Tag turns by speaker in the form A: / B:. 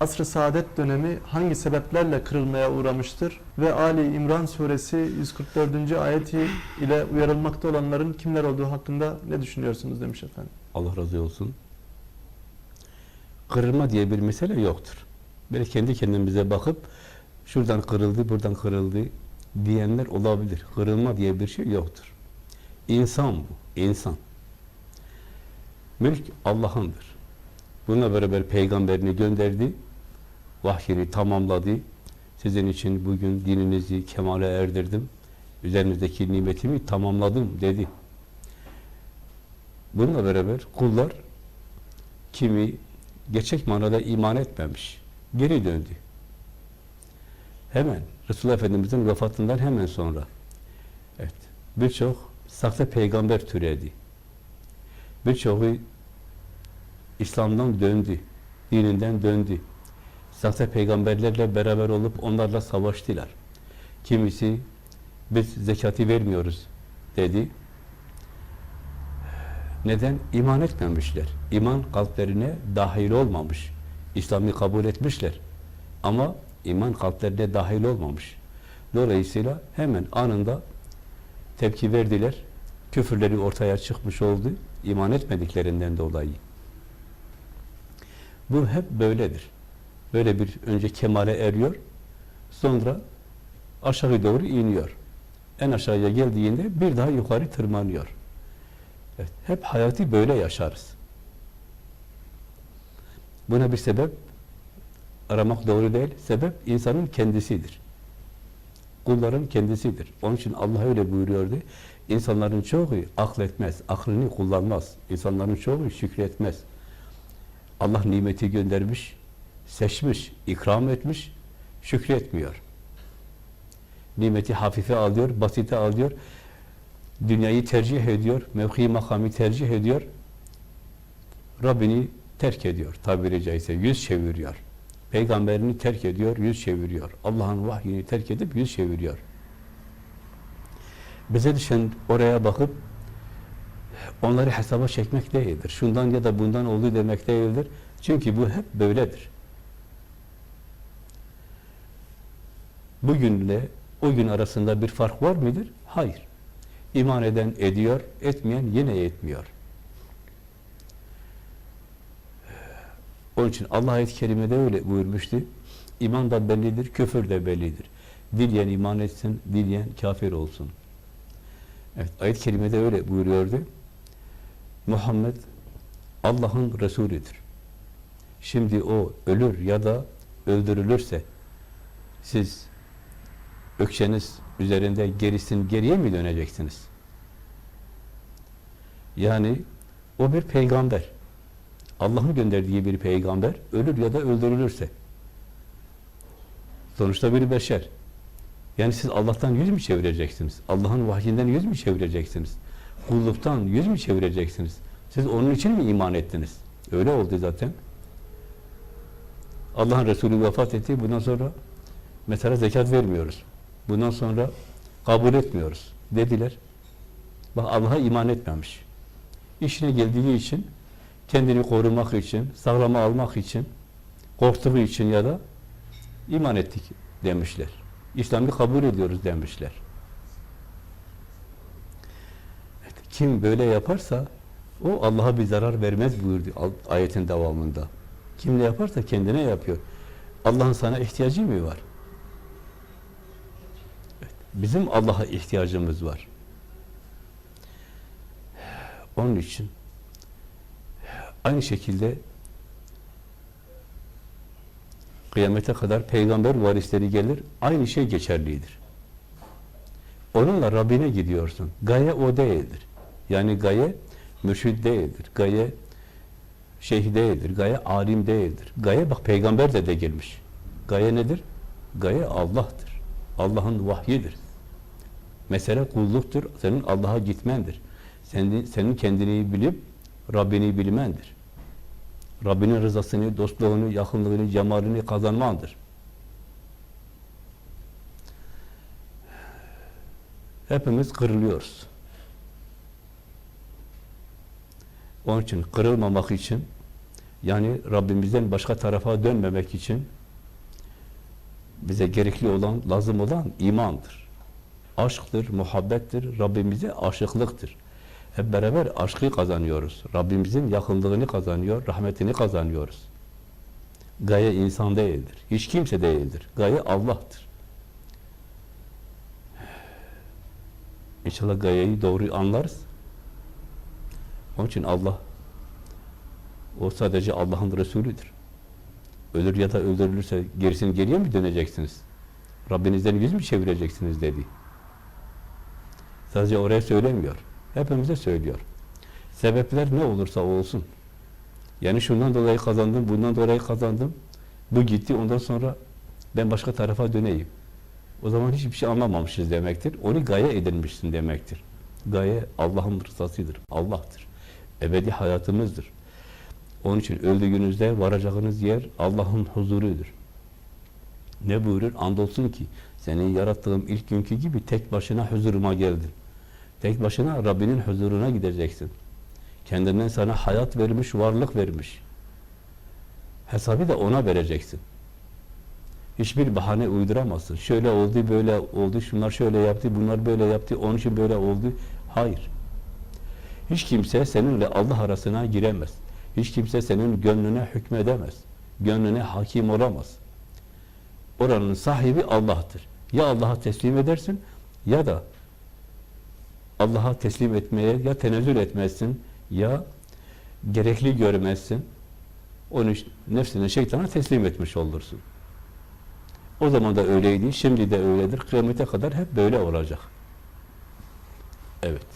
A: asr-ı saadet dönemi hangi sebeplerle kırılmaya uğramıştır? Ve Ali İmran suresi 144. ayeti ile uyarılmakta olanların kimler olduğu hakkında ne düşünüyorsunuz demiş efendim.
B: Allah razı olsun. Kırılma diye bir mesele yoktur. Böyle kendi kendimize bakıp şuradan kırıldı, buradan kırıldı diyenler olabilir. Kırılma diye bir şey yoktur. İnsan bu, insan. Mülk Allah'ındır. Bununla beraber peygamberini gönderdi, vahyini tamamladı. Sizin için bugün dininizi kemale erdirdim. Üzerinizdeki nimetimi tamamladım dedi. Bununla beraber kullar kimi gerçek manada iman etmemiş, geri döndü. Hemen Resulullah Efendimiz'in vefatından hemen sonra evet, birçok sahte peygamber türedi. Birçoğu İslam'dan döndü, dininden döndü. Sahte peygamberlerle beraber olup onlarla savaştılar. Kimisi biz zekatı vermiyoruz dedi. Neden? İman etmemişler. İman kalplerine dahil olmamış. İslam'ı kabul etmişler. Ama iman kalplerine dahil olmamış. Dolayısıyla hemen anında tepki verdiler. Küfürleri ortaya çıkmış oldu. İman etmediklerinden dolayı. Bu hep böyledir. Böyle bir önce kemale eriyor. Sonra aşağı doğru iniyor. En aşağıya geldiğinde bir daha yukarı tırmanıyor. Evet, hep hayatı böyle yaşarız. Buna bir sebep aramak doğru değil. Sebep insanın kendisidir. Kulların kendisidir. Onun için Allah öyle buyuruyordu. İnsanların çoğu akletmez, aklını kullanmaz. İnsanların çoğu şükretmez. Allah nimeti göndermiş, seçmiş, ikram etmiş, şükretmiyor. Nimeti hafife alıyor, basite alıyor dünyayı tercih ediyor, mevki makamı tercih ediyor, Rabbini terk ediyor tabiri caizse, yüz çeviriyor. Peygamberini terk ediyor, yüz çeviriyor. Allah'ın vahyini terk edip yüz çeviriyor. Bize düşen oraya bakıp onları hesaba çekmek değildir. Şundan ya da bundan oldu demek değildir. Çünkü bu hep böyledir. Bugünle o gün arasında bir fark var mıdır? Hayır. İman eden ediyor, etmeyen yine etmiyor. Onun için Allah ayet-i kerimede öyle buyurmuştu. İman da bellidir, küfür de bellidir. Dileyen iman etsin, dileyen kafir olsun. Evet, ayet-i kerimede öyle buyuruyordu. Muhammed Allah'ın Resulüdür. Şimdi o ölür ya da öldürülürse siz ökçeniz üzerinde gerisin geriye mi döneceksiniz? Yani o bir peygamber. Allah'ın gönderdiği bir peygamber ölür ya da öldürülürse. Sonuçta bir beşer. Yani siz Allah'tan yüz mü çevireceksiniz? Allah'ın vahyinden yüz mü çevireceksiniz? Kulluktan yüz mü çevireceksiniz? Siz onun için mi iman ettiniz? Öyle oldu zaten. Allah'ın Resulü vefat etti. Bundan sonra mesela zekat vermiyoruz. Bundan sonra kabul etmiyoruz dediler. Bak Allah'a iman etmemiş. İşine geldiği için, kendini korumak için, sağlama almak için, korktuğu için ya da iman ettik demişler. İslam'ı kabul ediyoruz demişler. Evet, kim böyle yaparsa o Allah'a bir zarar vermez buyurdu ayetin devamında. Kim ne yaparsa kendine yapıyor. Allah'ın sana ihtiyacı mı var? Bizim Allah'a ihtiyacımız var. Onun için aynı şekilde kıyamete kadar peygamber varisleri gelir, aynı şey geçerlidir. Onunla Rabbine gidiyorsun. Gaye o değildir. Yani gaye mürşid değildir. Gaye şeyh değildir. Gaye alim değildir. Gaye bak peygamber de de gelmiş. Gaye nedir? Gaye Allah'tır. Allah'ın vahyidir. Mesele kulluktur. Senin Allah'a gitmendir. Senin, senin kendini bilip Rabbini bilmendir. Rabbinin rızasını, dostluğunu, yakınlığını, cemalini kazanmandır. Hepimiz kırılıyoruz. Onun için kırılmamak için Yani Rabbimizden başka tarafa dönmemek için bize gerekli olan, lazım olan imandır. Aşktır, muhabbettir, Rabbimize aşıklıktır. Hep beraber aşkı kazanıyoruz. Rabbimizin yakınlığını kazanıyor, rahmetini kazanıyoruz. Gaye insan değildir. Hiç kimse değildir. Gaye Allah'tır. İnşallah gayeyi doğru anlarız. Onun için Allah o sadece Allah'ın Resulüdür. Ölür ya da öldürülürse gerisini geriye mi döneceksiniz? Rabbinizden yüz mü çevireceksiniz dedi. Sadece oraya söylemiyor. Hepimize söylüyor. Sebepler ne olursa olsun. Yani şundan dolayı kazandım, bundan dolayı kazandım. Bu gitti, ondan sonra ben başka tarafa döneyim. O zaman hiçbir şey anlamamışız demektir. Onu gaye edinmişsin demektir. Gaye Allah'ın rızasıdır, Allah'tır. Ebedi hayatımızdır. Onun için öldüğünüzde varacağınız yer Allah'ın huzurudur. Ne buyurur? Andolsun ki seni yarattığım ilk günkü gibi tek başına huzuruma geldin. Tek başına Rabbinin huzuruna gideceksin. Kendinden sana hayat vermiş, varlık vermiş. Hesabı da ona vereceksin. Hiçbir bahane uyduramazsın. Şöyle oldu, böyle oldu, şunlar şöyle yaptı, bunlar böyle yaptı, onun için böyle oldu. Hayır. Hiç kimse seninle Allah arasına giremez. Hiç kimse senin gönlüne hükmedemez. Gönlüne hakim olamaz. Oranın sahibi Allah'tır. Ya Allah'a teslim edersin ya da Allah'a teslim etmeye ya tenezzül etmezsin ya gerekli görmezsin. Onu nefsine, şeytana teslim etmiş olursun. O zaman da öyleydi, şimdi de öyledir. Kıyamete kadar hep böyle olacak. Evet.